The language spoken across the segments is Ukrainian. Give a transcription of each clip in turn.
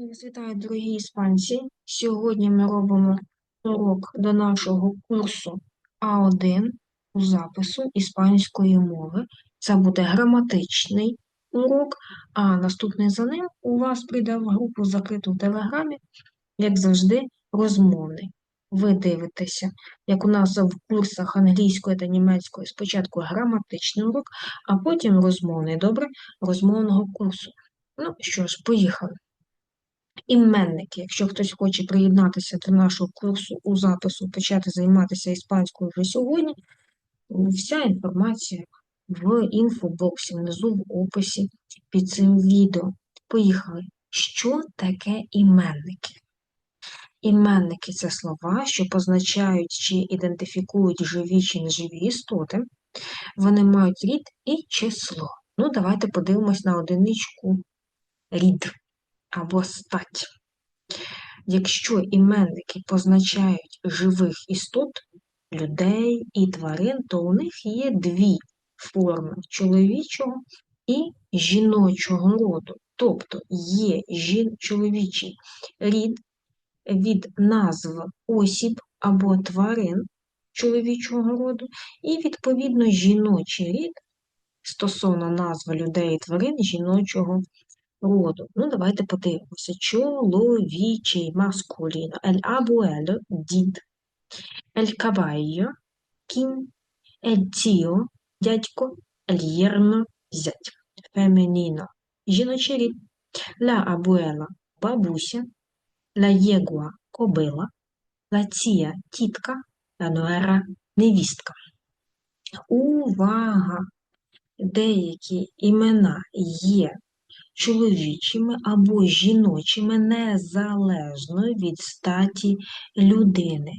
Вас Вітаю, дорогі іспанці! Сьогодні ми робимо урок до нашого курсу А1 у запису іспанської мови. Це буде граматичний урок, а наступний за ним у вас прийде в групу закриту в Телеграмі, як завжди, розмовний. Ви дивитеся, як у нас в курсах англійської та німецької спочатку граматичний урок, а потім розмовний, добре, розмовного курсу. Ну що ж, поїхали. Іменники, якщо хтось хоче приєднатися до нашого курсу у запису, почати займатися іспанською вже сьогодні, вся інформація в інфобоксі, внизу в описі під цим відео. Поїхали. Що таке іменники? Іменники це слова, що позначають чи ідентифікують живі чи неживі істоти. Вони мають рід і число. Ну, давайте подивимось на одиничку рід або стать. Якщо іменники позначають живих істот, людей і тварин, то у них є дві форми чоловічого і жіночого роду. Тобто є жін... чоловічий рід від назв осіб або тварин чоловічого роду, і, відповідно, жіночий рід стосовно назви людей і тварин жіночого роду. Ну, давайте подивимося. Чоловічий маскуліно. Ель абуело дід. Ель кабайо кінь. Ель тіо дядько. Ель єрно зять. Фемініно. Жіночий рід. Ла абуела бабуся. Ла єгуа кобила. Ла тія тітка. Ла нуера невістка. Увага! Деякі імена є чоловічими або жіночими незалежно від статі людини.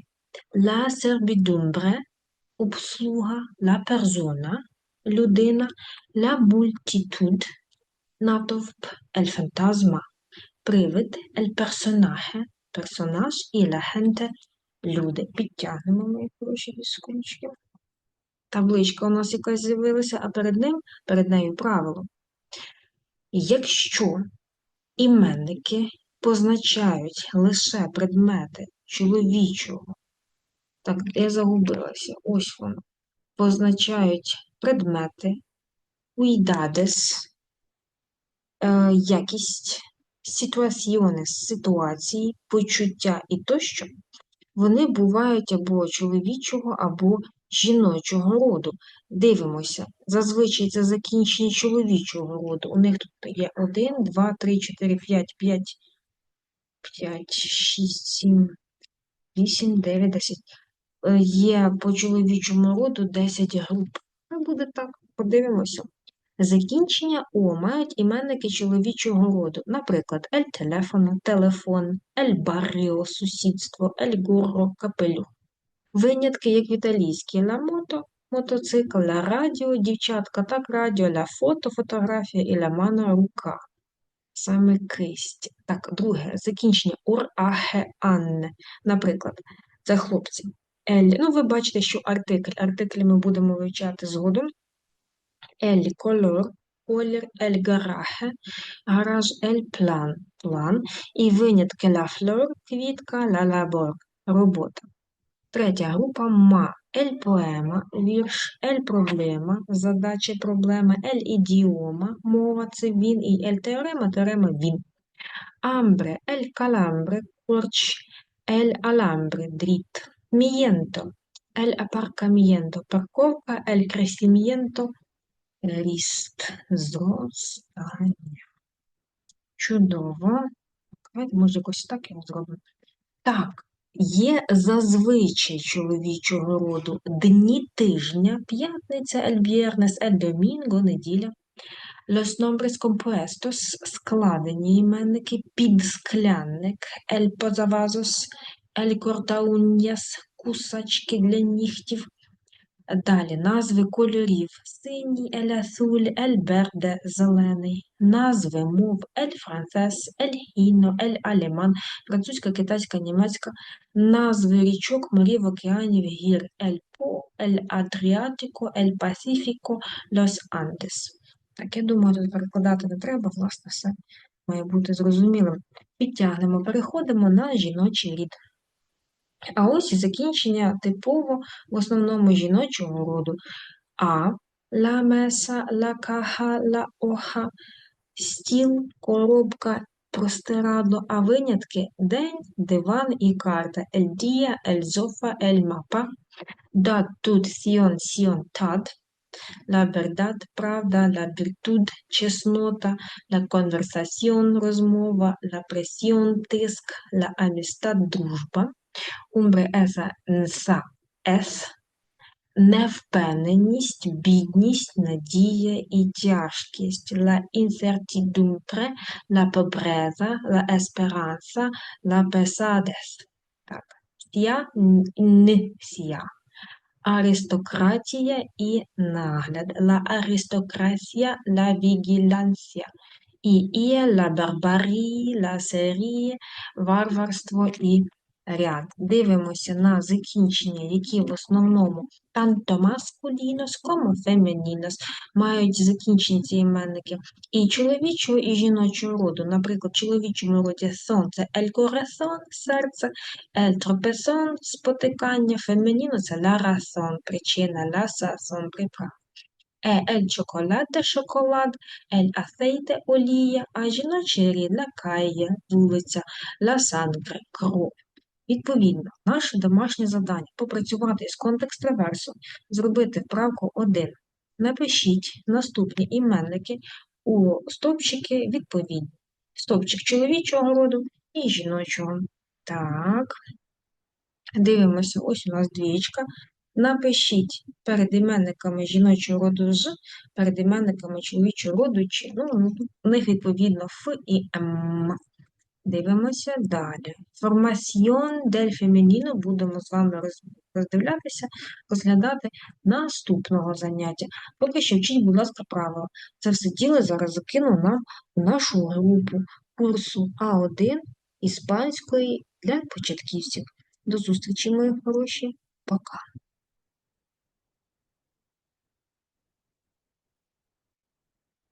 La servidumbre – обслуга, la persona – людина, la multitud – натовп, el fantasma – привид, el personaje – персонаж і la gente – люди. Підтягнемо мої хороші віскунчики. Табличка у нас якась з'явилася, а перед ним, перед нею правило. Якщо іменники позначають лише предмети чоловічого, так, я загубилася, ось воно, позначають предмети, уйдадес, е, якість, ситуаціони, ситуації, почуття і тощо, вони бувають або чоловічого, або жіночого роду. Дивимося, зазвичай це закінчення чоловічого роду. У них тут є 1, 2, 3, 4, 5, 5, 5, 6, 7, 8, 9, 10. Є по чоловічому роду 10 груп. Ну, буде так, подивимося. Закінчення О мають іменники чоловічого роду, наприклад, ель телефону, телефон, ель барріо, сусідство, ель гурро, капелюх. Винятки, як в італійській ла мото, мотоцикл, ла радіо, дівчатка, так радіо, ла фото, фотографія і ла мано рука. Саме кисть. Так, друге, закінчення ур ахе анне. Наприклад, це хлопці. Ель, ну, ви бачите, що артикль. Артиклі ми будемо вивчати згодом. Ель колор, колір, ель гарахе, гараж, ель план, план. І винятки ла флор, квітка, ла лабор, робота. Третя група ма. Ель поема, вірш, ель проблема, задача проблема, ель ідіома, мова це він і ель теорема, теорема він. Амбре, ель каламбре, корч, ель аламбре, дріт. Мієнто, ель апаркамієнто, парковка, ель кресімієнто, ріст, зростання. Чудово. Давайте, може, якось так його зробимо. Так. Є зазвичай чоловічого роду дні тижня, п'ятниця, ельб'єрнес, ельдомінго, неділя. Los nombres compuestos – складені іменники, підсклянник, el posavasos, el Кортауньяс, – кусачки для нігтів. Далі назви кольорів синій, ель азуль, ель берде зелений, назви мов ель францез, ель гіно, ель алеман, французька, китайська, німецька, назви річок, морів, океанів, гір, ель по, ель адріатико, ель пасіфіко, лос андес. Так, я думаю, тут перекладати не треба, власне, все має бути зрозумілим. Підтягнемо, переходимо на жіночий рід. А ось і закінчення типово в основному жіночого роду. А, ла меса, ла каха, ла оха, стіл, коробка, простирадло, а винятки день, диван і карта. El día, el sofá, el mapa, dat, тут, сіон, сіон, тат, la verdad, правда, la virtud, чеснота, la conversación, розмова, la presión, тиск, la amistad, дружба, umbre esa, нса, ес, невпевненість, бідність, надія і тяжкість, la incertidumbre, la pobreza, la esperanza, la pesadez. Так, сія, н, сія. Аристократія і нагляд, la aristocracia, la vigilancia, і є la barbarie, la serie, варварство і ряд. Дивимося на закінчення, які в основному tanto masculinos como femeninos мають закінчення ці іменники і чоловічого, і жіночого роду. Наприклад, в чоловічому роді сонце el corazón, серце, el tropezón, спотикання, фемініно це la razón, причина, la sazón, приправа. Е, ель chocolate, шоколад, ель aceite, олія, а жіночий рід calle, вулиця, sangre, кров. Відповідно, наше домашнє завдання попрацювати з контекст реверсом, зробити вправку 1. Напишіть наступні іменники у стовпчики відповідні. Стовпчик чоловічого роду і жіночого. Так, дивимося, ось у нас двічка. Напишіть перед іменниками жіночого роду з, перед іменниками чоловічого роду чи. Ну, у них відповідно Ф і М. Дивимося далі. Формаціон дель фемініно будемо з вами роздивлятися, розглядати наступного заняття. Поки що вчіть, будь ласка, правила. Це все діло зараз закину нам у нашу групу курсу А1 іспанської для початківців. До зустрічі, мої хороші. Пока.